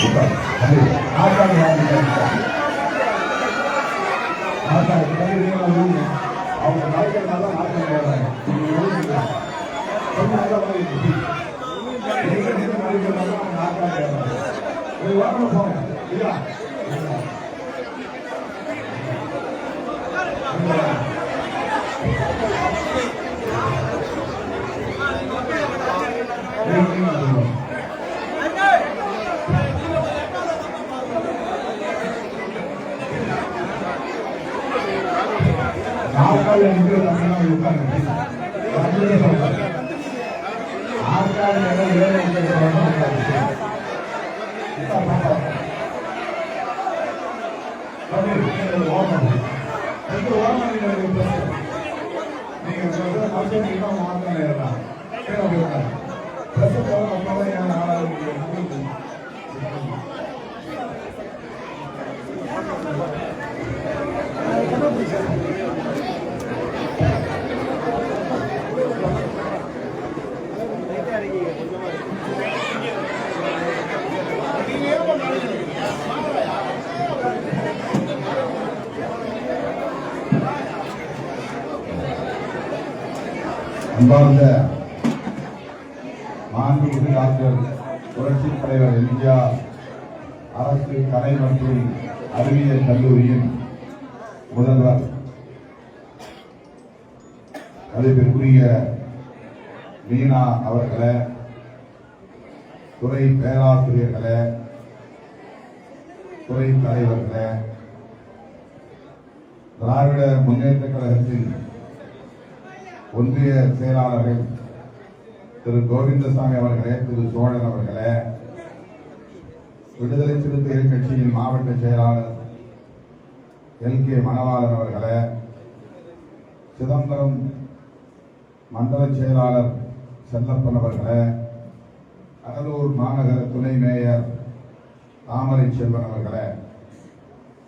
ஆட்டாங்க ஆட்டாங்க அவங்க நாய்க்கிறதுனால ஆட்டம் போடுறாங்க கொஞ்சம் நல்லா போயிடுச்சு. நீங்க நின்று மறிக்கிறதுனால அவங்க ஆட்டம் போடுறாங்க. ஒரு வாரம் போங்க. இல்லையா? தம்பி, நீங்க ஓரமா. கொஞ்சம் ஓரமா நீங்க பேசுங்க. நீங்க சொல்ற மனுஷன் தான் மாற்றம் ஏறலாம். கீழே போய் உட்காருங்க. பிரச போற அப்பதான் ஏன் ஆளாளுக்கு அன்பார்ந்த மாண்புமிகு டாக்டர் புரட்சி தலைவர் எம்ஜிஆர் அரசு கலை மற்றும் அறிவியல் கல்லூரியின் முதல்வர் மதிப்பிற்குரிய மீனா அவர்களே துறை பேராசிரியர்களே துறை தலைவர்களே திராவிட முன்னேற்ற கழகத்தின் ஒன்றிய செயலாளர்கள் திரு கோவிந்தசாமி அவர்களே திரு சோழன் அவர்களே விடுதலை சிறுத்தைகள் கட்சியின் மாவட்ட செயலாளர் எல். கே. மணவாளன் அவர்களே சிதம்பரம் மண்டல செயலாளர் செல்லப்பன் அவர்களே கடலூர் மாநகர துணை மேயர் தாமரை செல்வன் அவர்களே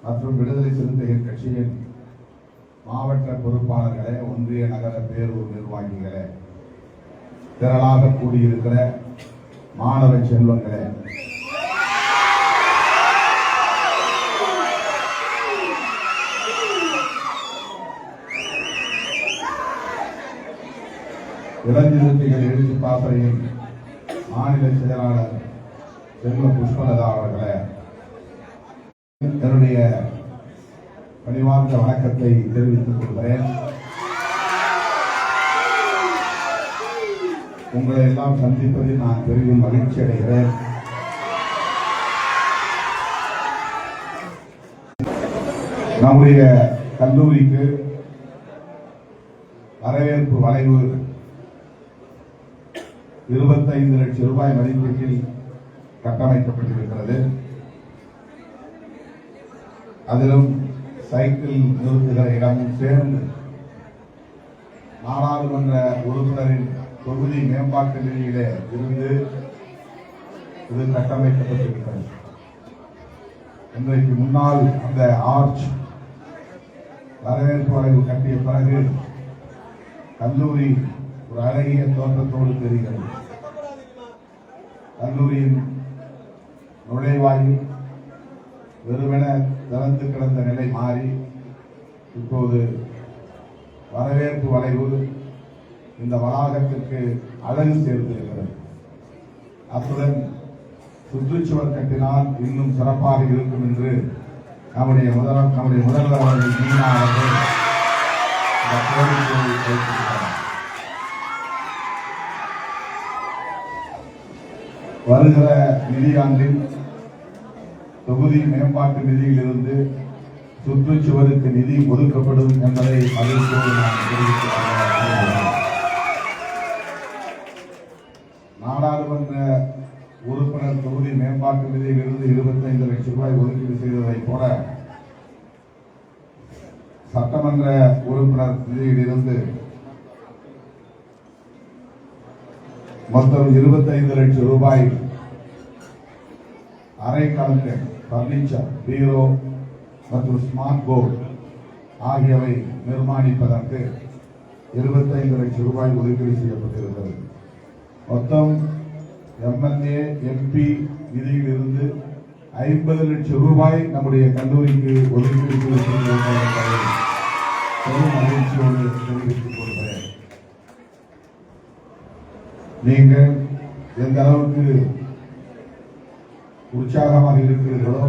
மற்றும் விடுதலை சிறுத்தைகள் கட்சியின் மாவட்ட பொறுப்பாளர்களே ஒன்றிய நகர பேரூர் நிர்வாகிகளே திரளாக கூடியிருக்கிற மாணவ செல்வங்களே இளஞ்சிறுத்தைகள் எழுச்சி பாசறையின் மாநில செயலாளர் செல்வ புஷ்பலதா அவர்களே என்னுடைய பணிவார்ந்த வணக்கத்தை தெரிவித்துக் கொள்கிறேன். உங்களை எல்லாம் சந்திப்பதில் நான் பெரிதும் மகிழ்ச்சி அடைகிறேன். நம்முடைய கல்லூரிக்கு வரவேற்பு வளைவு இருபத்தைந்து லட்சம் ரூபாய் மதிப்பீட்டில் கட்டமைக்கப்பட்டிருக்கிறது. அதிலும் சைக்கிள் நிறுத்துகிற இடமும் சேர்ந்து நாடாளுமன்ற உறுப்பினரின் தொகுதி மேம்பாட்டு நிலையிலே இருந்து இது கட்டமைக்கப்பட்டிருக்கிறது. இன்றைக்கு முன்னால் அந்த ஆர்ச் வரவேற்பு வளைவு கட்டிய பிறகு கல்லூரி ஒரு அழகிய தோற்றத்தோடு தெரிகிறது. கல்லூரியின் நுழைவாயில் வெறுமென தளர்ந்து கிடந்த நிலை மாறி இப்போது வரவேற்பு வளைவு இந்த வளாகத்திற்கு அழகு சேர்ந்திருக்கிறது அத்துடன் சுற்றுச்சுவர் கட்டினால் இன்னும் சிறப்பாக இருக்கும் என்று நம்முடைய முதல நம்முடைய முதல்வர் அவர்கள் மீனா அவர்கள் இந்த கோரிக்கையை வைத்திருக்கிறார். வருகிற நிதியாண்டில் தொகுதி மேம்பாட்டு நிதியிலிருந்து சுற்றுச்சுவருக்கு நிதி ஒதுக்கப்படும் என்பதை மகிழ்ச்சியோடு நான் நாடாளுமன்ற உறுப்பினர் தொகுதி மேம்பாட்டு நிதியிலிருந்து இருபத்தைந்து லட்சம் ரூபாய் ஒதுக்கீடு செய்ததைப் போல சட்டமன்ற உறுப்பினர் நிதியிலிருந்து மொத்தம் இருபத்தைந்து லட்சம் ரூபாய் அரை கலங்கள் பர்னிச்சர் பீரோ மற்றும் ஸ்மார்ட் போர்டு ஆகியவை நிர்மாணிப்பதற்கு இருபத்தைந்து லட்சம் ரூபாய் ஒதுக்கீடு செய்யப்பட்டிருக்கிறது. மொத்தம் எம்எல்ஏ எம்பி நிதியிலிருந்து ஐம்பது லட்சம் ரூபாய் நம்முடைய கல்லூரிக்கு ஒதுக்கீடு பெரும் மகிழ்ச்சியோடு தெரிவித்துக் கொள்கிறேன். நீங்கள் எந்த அளவுக்கு உற்சாகமாக இருக்கிறீர்களோ?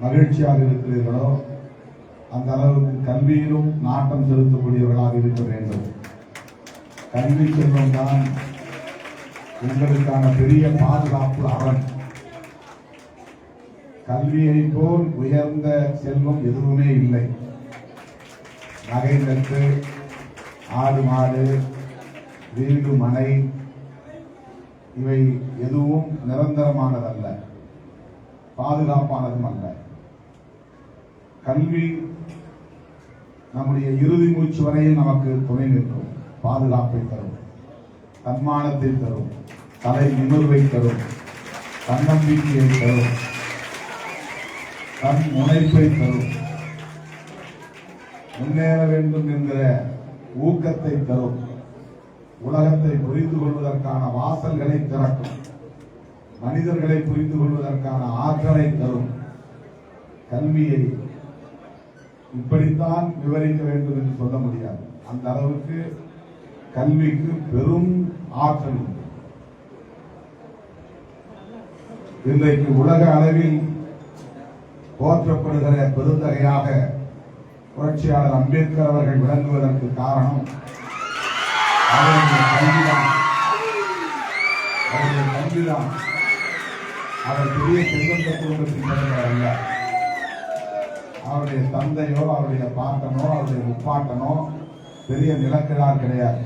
மகிழ்ச்சியாக இருக்கிறீர்களோ? அந்த அளவுக்கு கல்வியிலும் நாட்டம் செலுத்தக்கூடியவர்களாக இருக்க வேண்டும். கல்வி செல்வம் தான் உங்களுக்கான பெரிய பாதுகாப்பு அரண். கல்வியை போல் உயர்ந்த செல்வம் எதுவுமே இல்லை. நகை நட்டு ஆடு மாடு வீடு மனை இவை எதுவும் நிரந்தரமானதல்ல. பாதுகாப்பானதும் அல்ல கல்வி நம்முடைய இறுதி மூச்சு வரையில் நமக்கு துணை நிற்கும். பாதுகாப்பை தரும். தன்மானத்தை தரும். தலை நிமிர்வை தரும். தன்னம்பிக்கையை தரும். தன் முனைப்பை தரும். முன்னேற வேண்டும் என்கிற ஊக்கத்தை தரும். உலகத்தை புரிந்து கொள்வதற்கான வாசல்களை திறக்கும். மனிதர்களை புரிந்து கொள்வதற்கான ஆற்றலை தரும். கல்வியை இப்படித்தான் விவரிக்க வேண்டும் என்று சொல்ல முடியாது. அந்த அளவுக்கு கல்விக்கு பெரும் ஆற்றல் உண்டு. இன்றைக்கு உலக அளவில் போற்றப்படுகிற பெருந்தகையாக புரட்சியாளர் அம்பேத்கர் அவர்கள் விளங்குவதற்கு காரணம் அவருடைய கல்விதான் அவருடைய கல்விதான் அவர் பெரிய செல்வந்த குடும்பத்தில் பிறந்தவர் அல்ல. அவருடைய தந்தையோ அவருடைய பாட்டனோ அவருடைய உப்பாட்டனோ பெரிய நிலக்கிழார் கிடையாது.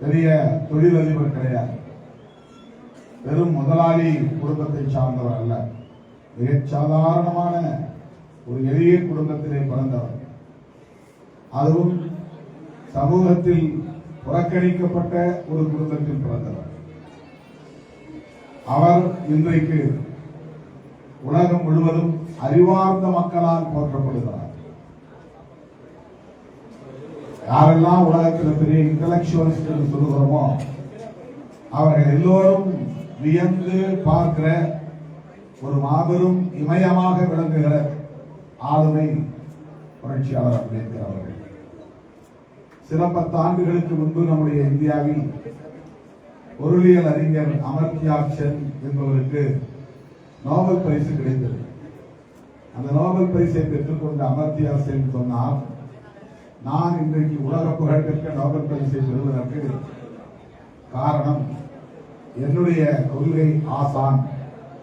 பெரிய தொழிலதிபர் கிடையாது. வெறும் முதலாளி குடும்பத்தை சார்ந்தவர் அல்ல. மிகச் சாதாரணமான ஒரு எளிய குடும்பத்திலே பிறந்தவர். அதுவும் சமூகத்தில் புறக்கணிக்கப்பட்ட ஒரு குடும்பத்தில் பிறந்தவர். அவர் இன்றைக்கு உலகம் முழுவதும் அறிவார்ந்த மக்களால் போற்றப்படுகிறார். யாரெல்லாம் உலகத்தில் பெரிய இன்டலெக்சுவல்ஸ் என்று சொல்லுகிறோமோ அவர்கள் எல்லோரும் வியந்து பார்க்கிற ஒரு மாபெரும் இமயமாக விளங்குகிற ஆளுமை புரட்சியாளர் அம்பேத்கர் அவர்கள். சில பத்து ஆண்டுகளுக்கு முன்பு நம்முடைய இந்தியாவில் பொருளியல் அறிஞர் அமர்த்தியா சென் என்பவருக்கு நோபல் பரிசு கிடைத்தது அந்த நோபல் பரிசை பெற்றுக்கொண்ட அமர்த்தியா சென் சொன்னார் நான் இன்றைக்கு உலக புகழ்பெற்ற நோபல் பரிசை பெறுவதற்கு காரணம் என்னுடைய கொள்கை ஆசான்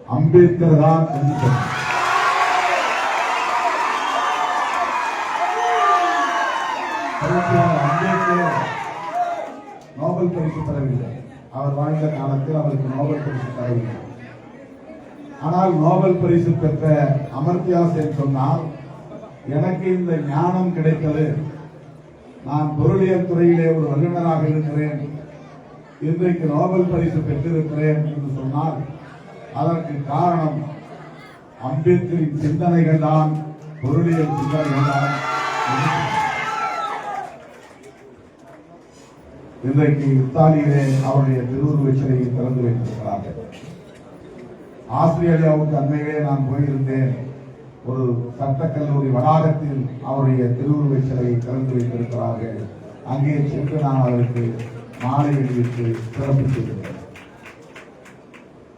அம்பேத்கர் தான் என்று சொன்னார் Thank you. நோபல் பரிசு பெறவில்லை அவர் வாழ்ந்த காலத்தில் அவருக்கு நோபல் பரிசு தரவில்லை. ஆனால் நோபல் பரிசு பெற்ற அமர்த்தியா சென் சொன்னால் எனக்கு இந்த ஞானம் கிடைத்தது. நான் பொருளியல் துறையிலே ஒரு வல்லுநராக இருக்கிறேன். இன்றைக்கு நோபல் பரிசு பெற்றிருக்கிறேன் என்று சொன்னால் அதற்கு காரணம் அம்பேத்கரின் சிந்தனைகள் தான் பொருளியல் சிந்தனைகள் தான். இன்றைக்கு இத்தாலியிலே அவருடைய திருவுருவச் சிலையை திறந்து வைத்திருக்கிறார்கள். ஆஸ்திரேலியாவுக்கு அண்மையிலே நான் போயிருந்தேன். ஒரு சட்டக்கல்லூரி வளாகத்தில் அவருடைய திருவுருவச் சிலையை திறந்து வைத்திருக்கிறார்கள். அங்கே சென்று நான் அவருக்கு மாலை வெளியிட்டு சிறப்பு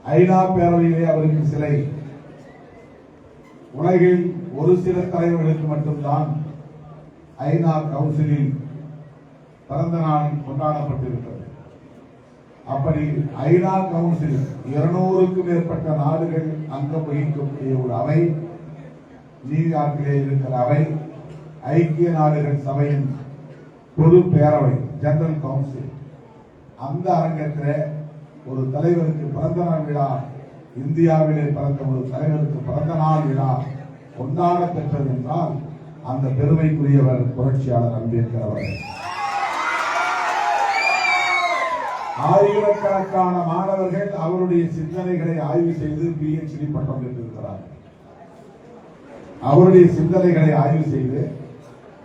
ஐநா பேரவையிலே அவருக்கு சிலை உலகில் ஒரு சில தலைவர்களுக்கு மட்டும்தான் ஐநா கவுன்சிலில் பிறந்த நாள் கொண்டாடப்பட்டிருக்கிறது. அப்படி ஐநா கவுன்சில் இருநூறுக்கும் மேற்பட்ட நாடுகள் அங்கம் வகிக்கக்கூடிய ஒரு அவை நியூயார்க்கிலே இருக்கிற அவை ஐக்கிய நாடுகள் சபையின் பொது பேரவை ஜெனரல் கவுன்சில். அந்த அரங்கத்தில் ஒரு தலைவருக்கு பிறந்த நாள் விழா இந்தியாவிலே பிறந்த ஒரு தலைவருக்கு பிறந்த நாள் விழா கொண்டாடப்பெற்றது என்றால் அந்த பெருமைக்குரியவர் புரட்சியாளர் அம்பேத்கர் அவர்கள். ஆயிரக்கணக்கான மாணவர்கள் அவருடைய சிந்தனைகளை ஆய்வு செய்து பிஹெச்டி பட்டம் பெற்றிருக்கிறார் அவருடைய சிந்தனைகளை ஆய்வு செய்து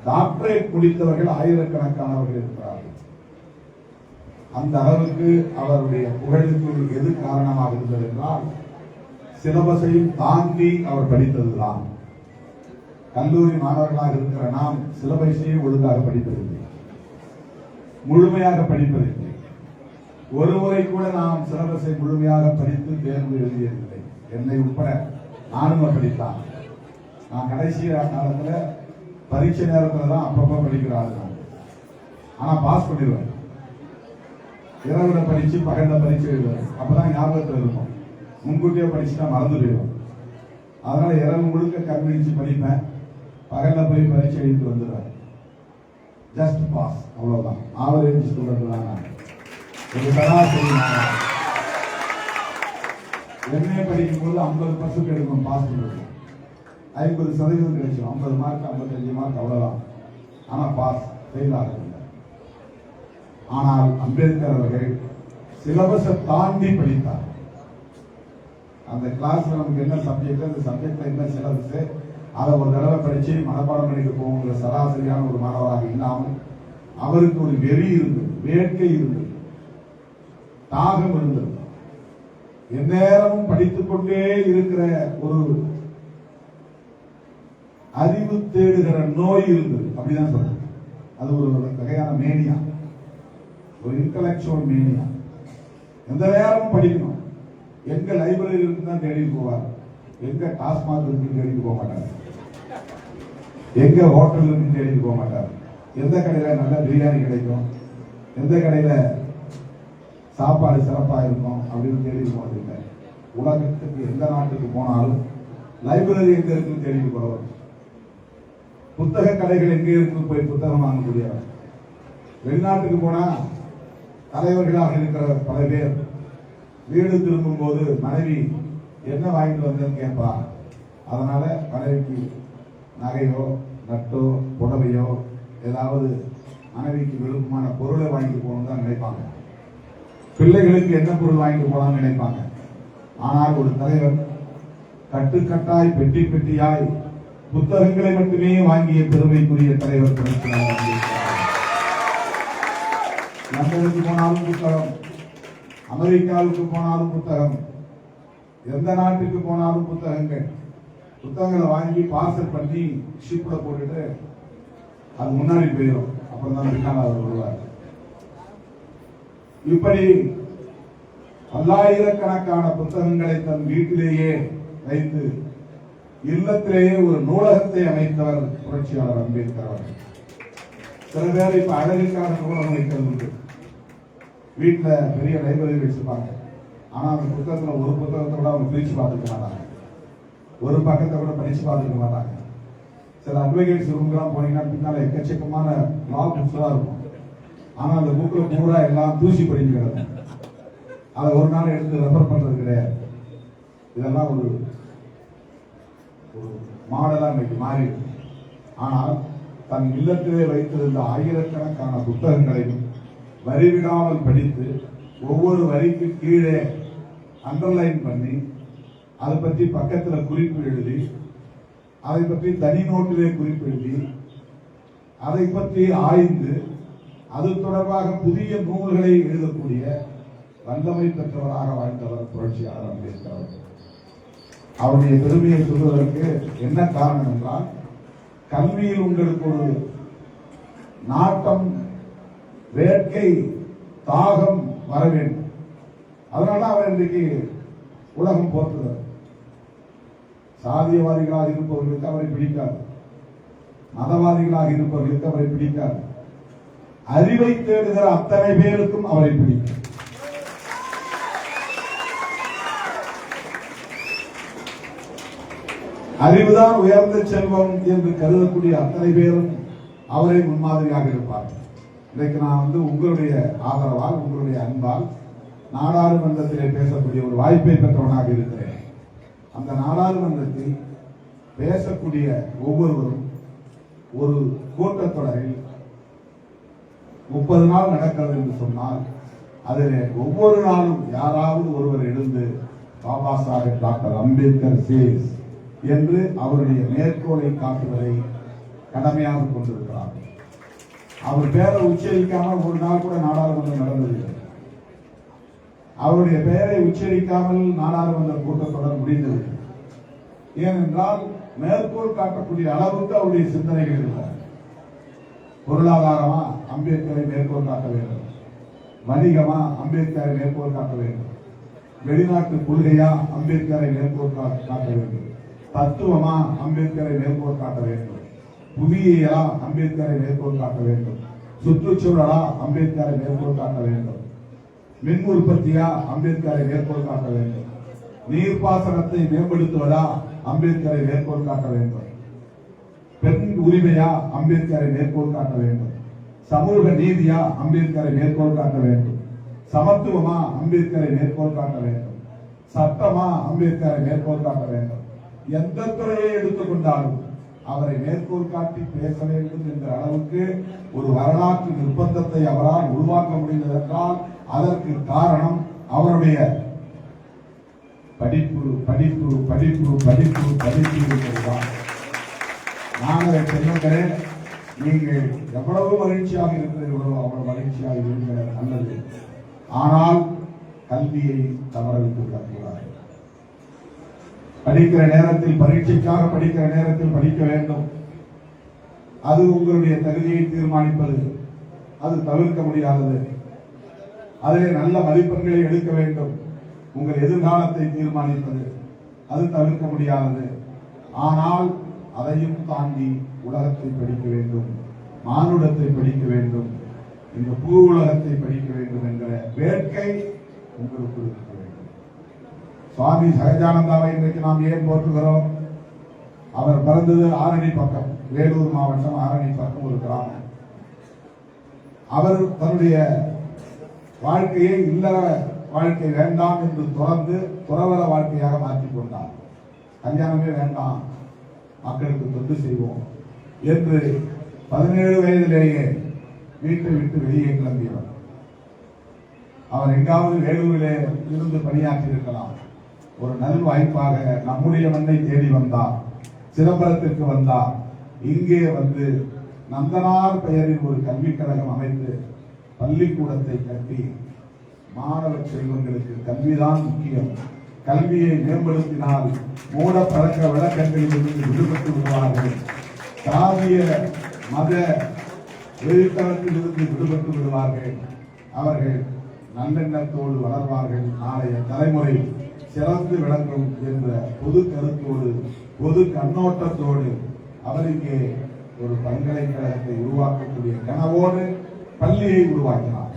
டாக்டரேட் முடித்தவர்கள் ஆயிரக்கணக்கானவர்கள் இருக்கிறார்கள். அந்த அளவுக்கு அவருடைய புகழுக்கு எது காரணமாக இருந்தது என்றால் சிலபஸையும் தாண்டி அவர் படித்ததுதான். கல்லூரி மாணவர்களாக இருக்கிற நாம் சிலபஸையும் ஒழுங்காக படிப்பதில்லை. முழுமையாக படிப்பதில்லை. ஒரு முறை கூட நாம் சிலபஸை முழுமையாக படித்து தேர்வு எழுதியதில்லை. என்னை உட்பட நானும் படித்தான் நான் கடைசி காலத்தில் பரீட்சை நேரத்தில் தான் அப்பப்போ படிக்கிற ஆனால் பாஸ் பண்ணிடுவேன். இரவுல படித்து பகலில் பரீட்சை எழுதுவேன். அப்பதான் ஞாபகத்தில் இருக்கும். முன்கூட்டியே படிச்சுட்டா மறந்து போயிடும் அதனால் இரவு முழுக்க கண்விழிச்சு படிப்பேன். பகலில் போய் பரீட்சை எழுதிட்டு வந்துடுவேன். ஜஸ்ட் பாஸ் அவ்வளோதான் ஆவரேஜ் ஸ்டூடெண்ட் தான் நான். ஒரு எம்ஏ படிக்கும் போது ஐம்பது பர்சன்ட் எடுக்கும் பாஸ் பண்ணுறது ஐம்பது சதவீதம் கிடைச்சிடும் ஐம்பது மார்க் ஐம்பத்தஞ்சு மார்க் அவ்வளவுதான். ஆனால் பாஸ் ஃபெயில் ஆகவில்லை. ஆனால் அம்பேத்கர் அவர்கள் சிலபஸை தாண்டி படித்தார். அந்த கிளாஸ்ல நமக்கு என்ன சப்ஜெக்ட் அந்த சப்ஜெக்டில் என்ன சிலபஸ் அதை ஒரு தடவை படித்து மனப்பாடம் பண்ணிட்டு போகிற சராசரியான ஒரு மாணவராக இல்லாமல் அவருக்கு ஒரு வெறி இருந்தது வேட்கை இருந்தது. தாகம் இருந்தது எந்நேரமும் படித்துக் கொண்டே இருக்கிற ஒரு அறிவு தேடுகிற நோய் இருந்தது. அப்படிதான் சொல்றேன் அது ஒரு வகையான மேனியா. ஒரு இன்டலெக்சுவல் மேனியா. எந்த நேரமும் படிக்கணும். எங்க லைப்ரரி இருக்கு தான் தேடி போவார். எங்க டாஸ்மாக் இருந்து தேடி போக மாட்டார். எங்க ஹோட்டல் இருந்து தேடி போக மாட்டார். எந்த கடையில நல்ல பிரியாணி கிடைக்கும்? எந்த கடையில சாப்பாடு சிறப்பாக இருக்கும் அப்படின்னு தேடி போகிறதில்லை உலகத்துக்கு எந்த நாட்டுக்கு போனாலும் லைப்ரரி எங்க இருக்குன்னு தேடி போறவர் புத்தக கடைகள் எங்கே இருக்கு போய் புத்தகம் வாங்கக்கூடியவர் வெளிநாட்டுக்கு போனா தலைவர்களாக இருக்கிற பல பேர் வீடு திரும்பும் போது மனைவி என்ன வாங்கிட்டு வந்தேன்னு கேட்பா அதனால மனைவிக்கு நகையோ நட்டோ புடவையோ ஏதாவது மனைவிக்கு விருப்பமான பொருளை வாங்கிட்டு போகணும்னு தான் நினைப்பாங்க. பிள்ளைகளுக்கு என்ன பொருள் வாங்கிட்டு போலாம்னு நினைப்பாங்க. ஆனால் ஒரு தலைவர் கட்டுக்கட்டாய் பெட்டி பெட்டியாய் புத்தகங்களை மட்டுமே வாங்கிய பெருமைக்குரிய தலைவர் லண்டனுக்கு போனாலும் புத்தகம் அமெரிக்காவுக்கு போனாலும் புத்தகம் எந்த நாட்டுக்கு போனாலும் புத்தகங்கள். புத்தகங்களை வாங்கி பார்சல் பண்ணி ஷிப்பில் போட்டுட்டு அது முன்னாடி போயிடும். அப்புறம் தான் பின்னால் அவர் வருவார். இப்படி பல்லாயிரக்கணக்கான புத்தகங்களை தன் வீட்டிலேயே வைத்து இல்லத்திலேயே ஒரு நூலகத்தை அமைத்தவர் புரட்சியாளர் அம்பேத்கர் அவர்கள். சில பேர் இப்ப அழகுக்கான நூலகம் வைக்கிறது உண்டு. வீட்டுல பெரிய லைப்ரரி வச்சிருப்பாங்க ஆனா அந்த புத்தகத்துல ஒரு புத்தகத்தை கூட அவங்க பிரிச்சு பார்த்துக்க மாட்டாங்க. ஒரு பக்கத்தை கூட படிச்சு பார்த்துக்க மாட்டாங்க. சில அட்வொகேட்ஸ் ரூம்லாம் போனீங்கன்னா பின்னால எக்கச்சக்கமான லா புக்ஸ்லாம் இருக்கும். ஆனா அந்த புக்ல பூரா எல்லாம் தூசி படிஞ்சு கிடக்கும். அதை ஒரு நாள் எடுத்து ரெஃபர் பண்றது கிடையாது. இதெல்லாம் ஒரு ஒரு மாடலாக இன்னைக்கு மாறி ஆனால் தன் இல்லத்திலே வைத்திருந்த ஆயிரக்கணக்கான புத்தகங்களையும் வரிவிடாமல் படித்து ஒவ்வொரு வரிக்கு கீழே அண்டர்லைன் பண்ணி அதை பற்றி பக்கத்தில் குறிப்பு எழுதி அதை பற்றி தனி நோட்டிலே குறிப்பு எழுதி அதை பற்றி ஆய்ந்து அது தொடர்பாக புதிய நூல்களை எழுதக்கூடிய வல்லமை பெற்றவராக வாழ்ந்தவர் புரட்சியாளர் அம்பேத்கர் அவர்கள். அவருடைய பெருமையை சொல்வதற்கு என்ன காரணம் என்றால் கல்வியில் உங்களுக்கு ஒரு நாட்டம் வேட்கை தாகம் வர வேண்டும். அதனால அவர் இன்றைக்கு உலகம் போற்றுகிறார் சாதியவாதிகளாக இருப்பவர்களுக்கு அவரை பிடிக்காது. மதவாதிகளாக இருப்பவர்களுக்கு அவரை பிடிக்காது. அறிவை தேடுகிற அத்தனை பேருக்கும் அவரை பிடிக்கும். அறிவுதான் உயர்ந்த செல்வம் என்று கருதக்கூடிய அத்தனை பேரும் அவரை முன்மாதிரியாக இருப்பார்கள் இன்றைக்கு நான் வந்து உங்களுடைய ஆதரவால் உங்களுடைய அன்பால் நாடாளுமன்றத்திலே பேசக்கூடிய ஒரு வாய்ப்பை பெற்றவனாக இருக்கிறேன். அந்த நாடாளுமன்றத்தில் பேசக்கூடிய ஒவ்வொருவரும் ஒரு கூட்டத்தொடரில் முப்பது நாள் நடக்கிறது என்று சொன்னால் அதில் ஒவ்வொரு நாளும் யாராவது ஒருவர் எழுந்து பாபா சாஹேப் டாக்டர் அம்பேத்கர் சேஸ் என்று அவருடைய மேற்கோளை காட்டுவதை கடமையாக கொண்டிருக்கிறார் அவர் பேரை உச்சரிக்காமல் ஒரு நாள் கூட நாடாளுமன்றம் நடந்ததில்லை. அவருடைய பெயரை உச்சரிக்காமல் நாடாளுமன்ற கூட்டத்தொடர் முடிந்தது. ஏனென்றால் மேற்கோள் காட்டக்கூடிய அளவுக்கு அவருடைய சிந்தனைகள் இல்லை. பொருளாதாரமா அம்பேத்கரை மேற்கோள் காட்ட வேண்டும். வணிகமா அம்பேத்கரை மேற்கோள் காட்ட வேண்டும். வெளிநாட்டு கொள்கையா அம்பேத்கரை மேற்கோள் காட்ட வேண்டும். தத்துவமா அம்பேத்கரை மேற்கோள் காட்ட வேண்டும். புவியியலா அம்பேத்கரை மேற்கோள் காட்ட வேண்டும். சுற்றுச்சூழலா அம்பேத்கரை மேற்கோள் காட்ட வேண்டும். மின் உற்பத்தியா அம்பேத்கரை மேற்கோள் காட்ட வேண்டும். நீர்ப்பாசனத்தை மேம்படுத்துவதா அம்பேத்கரை மேற்கோள் காட்ட வேண்டும். பெண் உரிமையா அம்பேத்கரை மேற்கோள் காட்ட வேண்டும். சமூக நீதியா அம்பேத்கரை மேற்கோள் காட்ட வேண்டும். சமத்துவமா அம்பேத்கரை மேற்கோள் காட்ட வேண்டும். சட்டமா அம்பேத்கரை மேற்கோள் காட்ட வேண்டும். எந்த துறையை எடுத்துக்கொண்டாலும் அவரை மேற்கோள் காட்டி பேச வேண்டும் என்ற அளவுக்கு ஒரு வரலாற்று நிர்பந்தத்தை அவரால் உருவாக்க முடிந்ததென்றால் அதற்கு காரணம் அவருடைய படிப்பு படிப்பு படிப்பு படிப்பு படிப்பு என்பதுதான் அதை சொல்லுகிறேன் நீங்கள் எவ்வளவு மகிழ்ச்சியாக இருக்கிறீர்களோ அவ்வளவு மகிழ்ச்சியாக இருங்கள் நல்லது ஆனால் கல்வியை தவறவிட்டு விடக்கூடாது படிக்கிற நேரத்தில் பரீட்சைக்காக படிக்கிற நேரத்தில் படிக்க வேண்டும். அது உங்களுடைய தகுதியை தீர்மானிப்பது. அது தவிர்க்க முடியாதது. அதிலே நல்ல மதிப்பெண்களை எடுக்க வேண்டும். உங்கள் எதிர்காலத்தை தீர்மானிப்பது. அது தவிர்க்க முடியாதது. ஆனால் அதையும் தாண்டி உலகத்தை படிக்க வேண்டும் மானுடத்தை படிக்க வேண்டும் இந்த பூ உலகத்தை படிக்க வேண்டும் என்கிற வேட்கை உங்களுக்கு இருக்க வேண்டும். சுவாமி சகஜானந்தாவை இன்றைக்கு நாம் ஏன் போற்றுகிறோம்? அவர் பிறந்தது ஆரணி பக்கம் வேலூர் மாவட்டம் ஆரணி பக்கம் ஒரு கிராமம். அவர் தன்னுடைய வாழ்க்கையை இல்லற வாழ்க்கை வேண்டாம் என்று துறந்து துறவர வாழ்க்கையாக மாற்றிக் கொண்டார். கல்யாணமே வேண்டாம் மக்களுக்கு தொண்டு செய்வோம். என்று பதினேழு வயதிலேயே வீட்டை விட்டு வெளியே கிளம்பியவர். அவர் எங்காவது வேலூரிலே இருந்து பணியாற்றி இருக்கலாம் ஒரு நல் வாய்ப்பாக நம்முடைய மண்ணை தேடி வந்தார் சிதம்பரத்திற்கு வந்தார் இங்கே வந்து நந்தனார் பெயரில் ஒரு கல்விக் கழகம் அமைத்து பள்ளிக்கூடத்தை கட்டி மாணவ செல்வங்களுக்கு கல்விதான் முக்கியம். கல்வியை மேம்படுத்தினால் மூட பழக்க விளக்கங்களில் இருந்து விடுபட்டு விடுவார்கள். சாதிய மத வெளித்தனத்திலிருந்து விடுபட்டு விடுவார்கள். அவர்கள் நல்லெண்ணத்தோடு வளர்வார்கள். நாளைய தலைமுறை சிறந்து விளங்கும் என்ற பொது கருத்தோடு பொது கண்ணோட்டத்தோடு அவருக்கு ஒரு பல்கலைக்கழகத்தை உருவாக்கக்கூடிய கனவோடு பள்ளியை உருவாக்கினார்.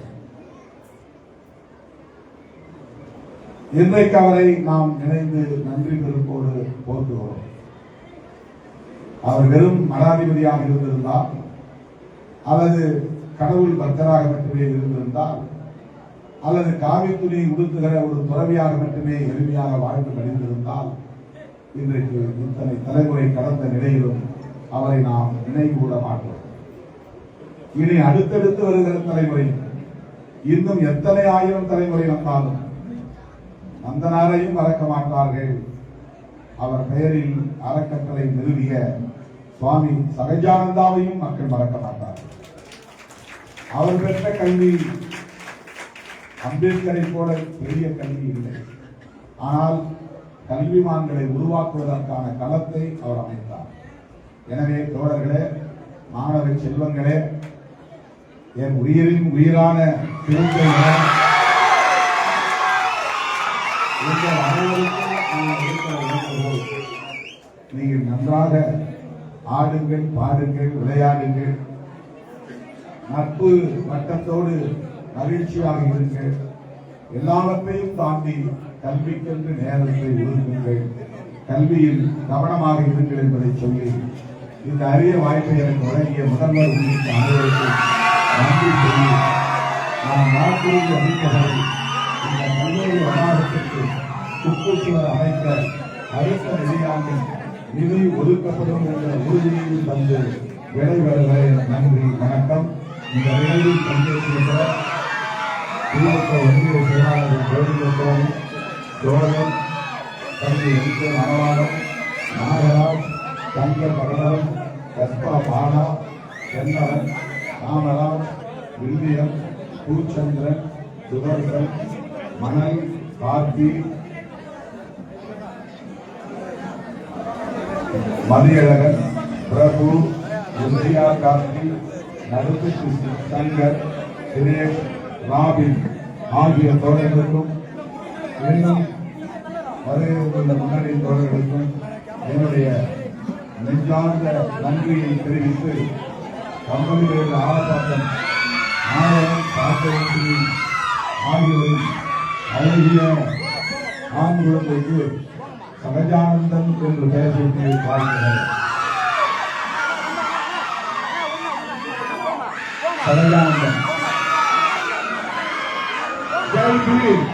இன்றைக்கு அவரை நாம் நினைந்து நன்றி பெருக்கோடு போற்றுகிறோம். அவர் வெறும் மடாதிபதியாக இருந்திருந்தால் அல்லது கடவுள் பக்தராக மட்டுமே இருந்திருந்தால் அல்லது காவி துணி உடுத்துகிற ஒரு துறவியாக மட்டுமே எளிமையாக வாழ்ந்து மடிந்திருந்தால் இன்றைக்கு இத்தனை தலைமுறை கடந்த நிலையிலும் அவரை நாம் நினைவு கூட மாட்டோம். இனி அடுத்தடுத்து வருகிற தலைமுறை இன்னும் எத்தனை ஆயிரம் தலைமுறை வந்தாலும் நந்தனாரையும் மறக்க மாட்டார்கள். அவர் பெயரில் அறக்கட்டளை நிறுவிய சுவாமி சகஜானந்தாவையும் மக்கள் மறக்க மாட்டார்கள். அவர் பெற்ற கல்வி அம்பேத்கரை போல பெரிய கல்வி இல்லை. ஆனால் கல்விமான்களை உருவாக்குவதற்கான களத்தை அவர் அமைத்தார். எனவே தோழர்களே மாணவ செல்வங்களே என் உயிரின் உயிரான திருந்தவர்களே, அனைவருக்கும் நீங்கள் நன்றாக ஆடுங்கள் பாடுங்கள் விளையாடுங்கள். நட்பு வட்டத்தோடு மகிழ்ச்சியாக இருங்கள். எல்லாவற்றையும் தாண்டி கல்விக்கென்று நேரத்தை ஒதுக்குங்கள். கல்வியில் கவனமாக இருங்கள் என்பதை சொல்லி இந்த அரிய வாய்ப்பை எனக்கு வழங்கிய முதல்வர் உள்ளிட்ட அனைவருக்கும் நன்றி சொல்லி நான் நாட்டுக்கு அமைப்பதை இந்த கல்லூரி வளாகத்திற்கு சுற்றுச்சூழல் அமைக்க அடுத்த நிதியாண்டில் நிதி ஒதுக்கப்படும் என்ற உறுதியை தந்து விடைபெறுகிறேன் நன்றி வணக்கம். இந்த நிகழ்வில் பங்கேற்கின்ற திமுக ஒன்றிய செயலாளர் ஜோதிலட்சுமி ஜோதன் தம்பி M K Nagaraj Thanga Pagalam Kasba Bala Chennavan Ramaraj William Poochandran Sudarshan Manal Karthi Mathiyazhagan Prabhu MGR Gandhi நடுத்து Shankar Dinesh Robin ஆகிய தோழர்களுக்கும் இன்னும் வருகின்ற முன்னணி தோழர்களுக்கும் என்னுடைய நெஞ்சார்ந்த நன்றியை தெரிவித்து கம்பெனிகளில் ஆர்ப்பாட்டம் ஆயிரம் பாத்திரத்தி ஆகியோரின் அழகிய ஆண் குழந்தைக்கு சகஜானந்தம் என்று பெயர் சூட்டி பார்க்கிறேன் சகஜானந்தம் ஜெய் பீம்